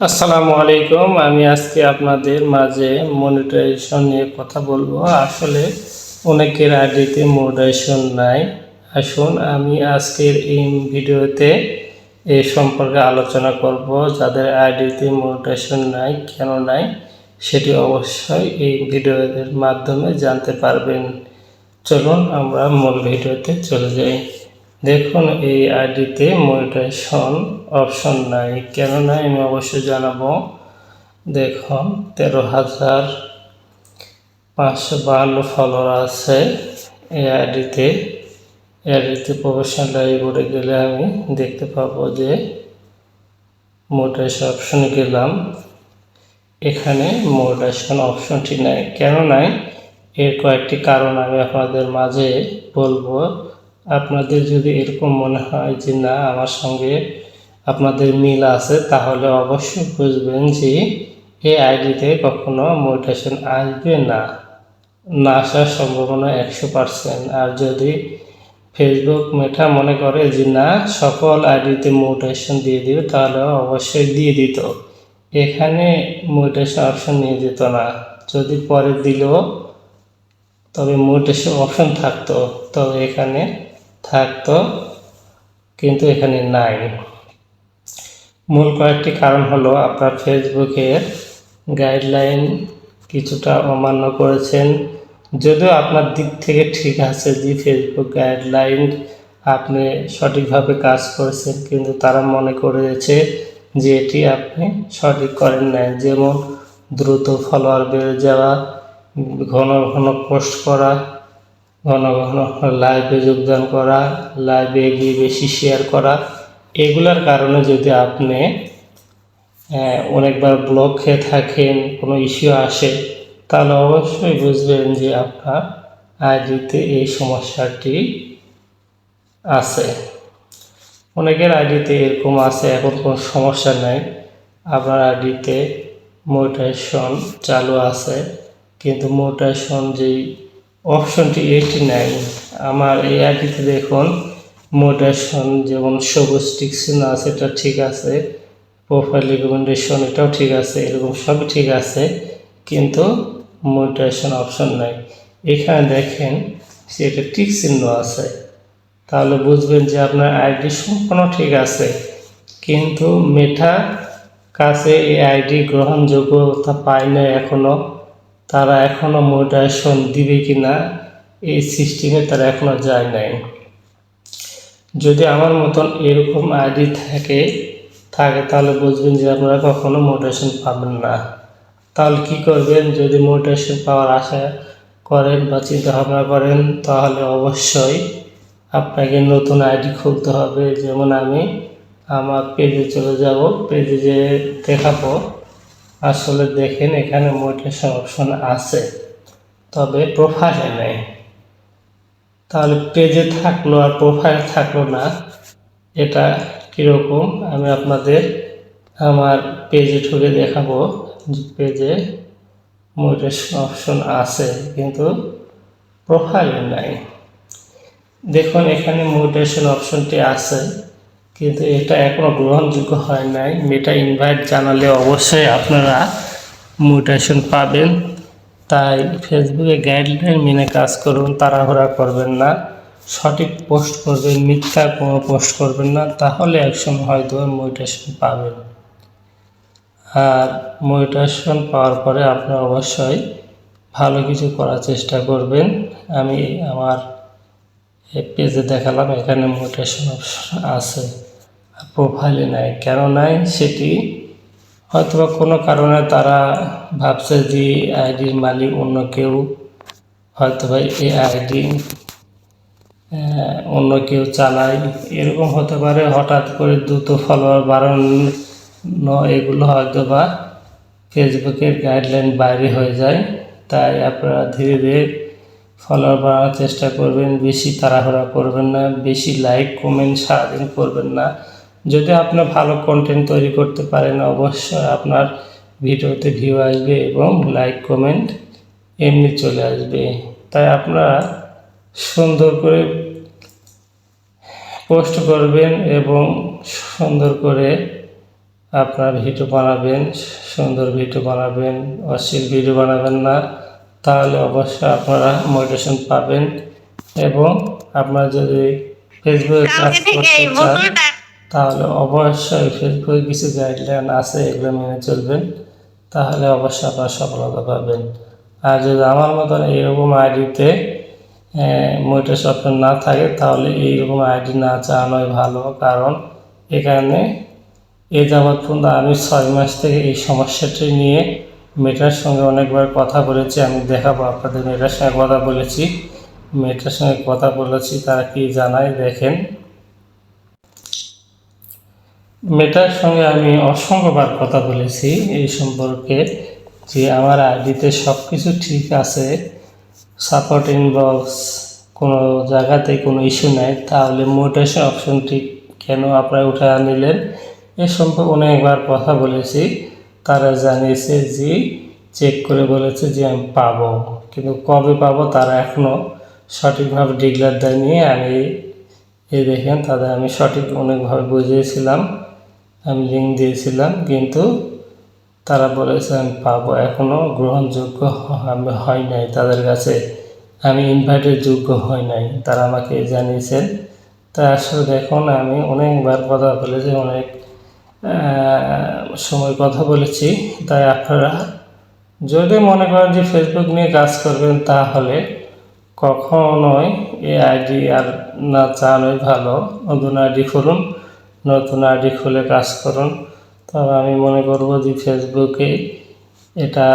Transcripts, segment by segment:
আসসালামু আলাইকুম। আমি আজকে আপনাদের মাঝে মনিটাইজেশন নিয়ে কথা বলব। আসলে অনেকের আইডিতে মনিটাইজেশন নাই। আসুন আমি আজকের এই ভিডিওতে এই সম্পর্কে আলোচনা করব। যাদের আইডিতে মনিটাইজেশন নাই, কেন নাই, সেটি অবশ্যই এই ভিডিওর মাধ্যমে জানতে পারবেন। চলুন আমরা মূল ভিডিওতে চলে যাই। দেখুন, এই আইডিতে মনিটাইজেশন অপশন নাই। কেন নাই আমি অবশ্যই জানাব। দেখুন, তেরো হাজার পাঁচশো বাহান্ন ফলোয়ার আছে এই আইডিতে। এই আইডিতে প্রফেশনাল লাইব্রেরি গেলে আমি দেখতে পাবো যে মোটাইশন অপশনে গেলাম। এখানে মোটাইশন অপশনটি নাই। কেন নাই? এর কয়েকটি কারণ আমি আপনাদের মাঝে বলব। আপনাদের যদি এরকম মনে হয় যে না, আমার সঙ্গে আপনাদের মিল আছে, তাহলে অবশ্যই বুঝবেন যে এই আইডিতে কখনো মোটিভেশন আসবে না। না আসার সম্ভাবনা একশো পার্সেন্ট। আর যদি ফেসবুক মেটা মনে করে যে না, সকল আইডিতে মোটিভেশন দিয়ে দিবে, তাহলে অবশ্যই দিয়ে দিত। এখানে মোটিভেশন অপশন নিয়ে যেত না। যদি পরে দিলেও তবে মোটিভেশন অপশন থাকতো। তবে এখানে থাকতো, কিন্তু এখানে নাই। মূল কয়েকটি কারণ হলো, আপনার ফেসবুকের গাইডলাইন কিছুটা অমান্য করেছেন। যদিও আপনার দিক থেকে ঠিক আছে যে ফেসবুক গাইডলাইন আপনি সঠিকভাবে কাজ করেছেন, কিন্তু তারা মনে করেছে যে এটি আপনি সঠিক করেন নাই। যেমন, দ্রুত ফলোয়ার বেড়ে যাওয়া, ঘন ঘন পোস্ট করা ঘন ঘন লাইভে যোগদান করা লাইভে গিয়ে বেশি শেয়ার করা, এগুলার কারণে যদি আপনি অনেকবার ব্লক খেয়ে থাকেন, কোনো ইস্যু আসে, তাহলে অবশ্যই বুঝবেন যে আপনার আইডিতে এই সমস্যাটি আছে। অনেকের আইডিতে এরকম আছে, এখন কোনো সমস্যা নেই। আপনার আইডিতে মোটাইশন চালু আছে, কিন্তু মোটাইশন যেই অপশনটি এটি নাইন আমার এই আইডিতে দেখুন মোটাইশন যেমন সবুজ টিক আছে এটা ঠিক আছে। প্রোফাইল রিকমেন্ডেশন এটাও ঠিক আছে, এরকম সবই ঠিক আছে, কিন্তু মোটাইশন অপশন নাই। এখানে দেখেন যে এটা টিক চিহ্ন আছে। তাহলে বুঝবেন যে আপনার আইডি সম্পূর্ণ ঠিক আছে, কিন্তু মেটা কাছে এই আইডি গ্রহণযোগ্যতা পায় না এখনও তারা এখনও মোটাইশন দিবে কি না এই সিস্টেমে তারা এখনও যায় নাই। যদি আমার মতন এরকম আইডি থাকে থাকে তাহলে বুঝবেন যে আপনারা কখনো মোটিভেশন পাবেন না। তাহলে কি করবেন? যদি মোটিভেশন পাওয়ার আশা করেন বা চিন্তা ভাবনা করেন, তাহলে অবশ্যই আপনাকে নতুন আইডি খুলতে হবে। যেমন আমি আমার পেজে চলে যাব পেজে যে দেখাবো। আসলে দেখেন এখানে মোটিভেশন অপশন আছে, তবে প্রোফাইলে নেই। তাহলে পেজে থাকল আর প্রোফাইল থাকল না, এটা কীরকম? আমি আপনাদের আমার পেজে ঢুকে দেখাবো পেজে মোটিভেশন অপশন আছে, কিন্তু প্রোফাইলে নাই। দেখুন এখানে মোটেশন অপশনটি আছে। কিন্তু এটা এখনও গ্রহণযোগ্য হয় নাই। মেটা ইনভাইট জানালে অবশ্যই আপনারা মোটিভেশন পাবেন। তাই ফেসবুকে গাইডলাইন মেনে কাজ করুন, তাড়াহুড়া করবেন না। সঠিক পোস্ট করবেন, মিথ্যা কোনো পোস্ট করবেন না। তাহলে একসময় হয়তো মোটিভেশন পাবেন। আর মোটিভেশন পাওয়ার পরে আপনারা অবশ্যই ভালো কিছু করার চেষ্টা করবেন। আমি আমার এই পেজে দেখালাম, এখানে মোটিভেশন অপশন আছে। প্রোফাইলে নাই। কেন নাই? সেটি হয়তোবা কোনো কারণে তারা ভাবছে যে আইডির মালিক অন্য কেউ। হয়তোবা এই আইডি অন্য কেউ চালায়। এরকম হতে পারে হঠাৎ করে দ্রুত ফলোয়ার বাড়ানো, এগুলো হয়তো বা ফেসবুকের গাইডলাইন বাইরে হয়ে যায়। তাই আপনারা ধীরে ধীরে ফলোয়ার বাড়ানোর চেষ্টা করবেন, বেশি তাড়াহুড়া করবেন না, বেশি লাইক কমেন্ট সারাদিন করবেন না। যদি আপনি ভালো কন্টেন্ট তৈরি করতে পারেন, অবশ্যই আপনার ভিডিওতে ভিউ আসবে এবং লাইক কমেন্ট এমনি চলে আসবে। তাই আপনারা সুন্দর করে পোস্ট করবেন এবং সুন্দর করে আপনার ভিডিও বানাবেন, সুন্দর ভিডিও বানাবেন, অশ্লীল ভিডিও বানাবেন না। তাহলে অবশ্যই আপনারা মোটিভেশন পাবেন এবং আপনারা যদি ফেসবুকে কাজ করতে চান তাহলে অবশ্যই ফেসবুকে কিছু গাইডলাইন আছে এগুলো মেনে চলবেন। তাহলে অবশ্যই আপনারা সফলতা পাবেন। আর যদি আমার মতন এইরকম আইডিতে মোটেশ অপশন না থাকে তাহলে এইরকম আইডি না চালানোই ভালো কারণ এখানে এ যাবৎ পর্যন্ত আমি ছয় মাস থেকে এই সমস্যাটি নিয়ে মেয়েটার সঙ্গে অনেকবার কথা বলেছি, আমি দেখাবো আপনাদের মেয়েটার সঙ্গে কথা বলেছি। মেয়েটার সঙ্গে কথা বলেছি, তারা কি জানায় দেখেন। মেয়েটার সঙ্গে আমি অসংখ্যবার কথা বলেছি এই সম্পর্কে, যে আমার আইডিতে সব কিছু ঠিক আছে সাপোর্ট ইনবক্স কোনো জায়গাতে কোনো ইস্যু নাই, তাহলে মোটেশন অপশনটি কেন আপনারা উঠে নিলেন এ সম্পর্কে অনেকবার কথা বলেছি। তারা জানিয়েছে যে চেক করে বলেছে যে আমি পাবো। কিন্তু কবে পাবো তারা এখনও সঠিকভাবে ডিক্লেয়ার দেয়নি। আমি এই দেখেন, তাদের আমি সঠিক অনেকভাবে বুঝিয়েছিলাম, আমি লিঙ্ক দিয়েছিলাম, কিন্তু তারা বলেছে আমি পাবো। এখনও গ্রহণযোগ্য আমি হয় নাই তাদের কাছে। আমি ইনভাইটের যোগ্য হয় নাই, তারা আমাকে জানিয়েছেন। তা আসলে দেখুন, আমি অনেকবার কথা বলেছি, অনেক সময় কথা বলেছি, তাই আপনারা যদি মনে করেন যে ফেসবুক নিয়ে কাজ করবেন, তাহলে কখনোই এই আইডি আর না চালানোই ভালো। নতুন আইডি খুলুন, নতুন আইডি খুলে কাজ করুন। তবে আমি মনে করব যে ফেসবুকে এটা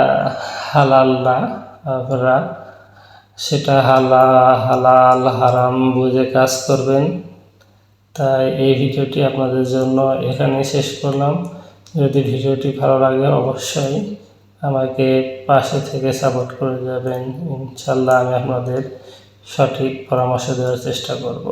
হালাল না। আপনারা সেটা হালা হালাল, হারাম বুঝে কাজ করবেন। তাই এই ভিডিওটি আপনাদের জন্য এখানে শেষ করলাম। যদি ভিডিওটি ভালো লাগে অবশ্যই আমাকে পাশে থেকে সাপোর্ট করে যাবেন। ইনশাল্লাহ আমি আপনাদের সঠিক পরামর্শ দেওয়ার চেষ্টা করব।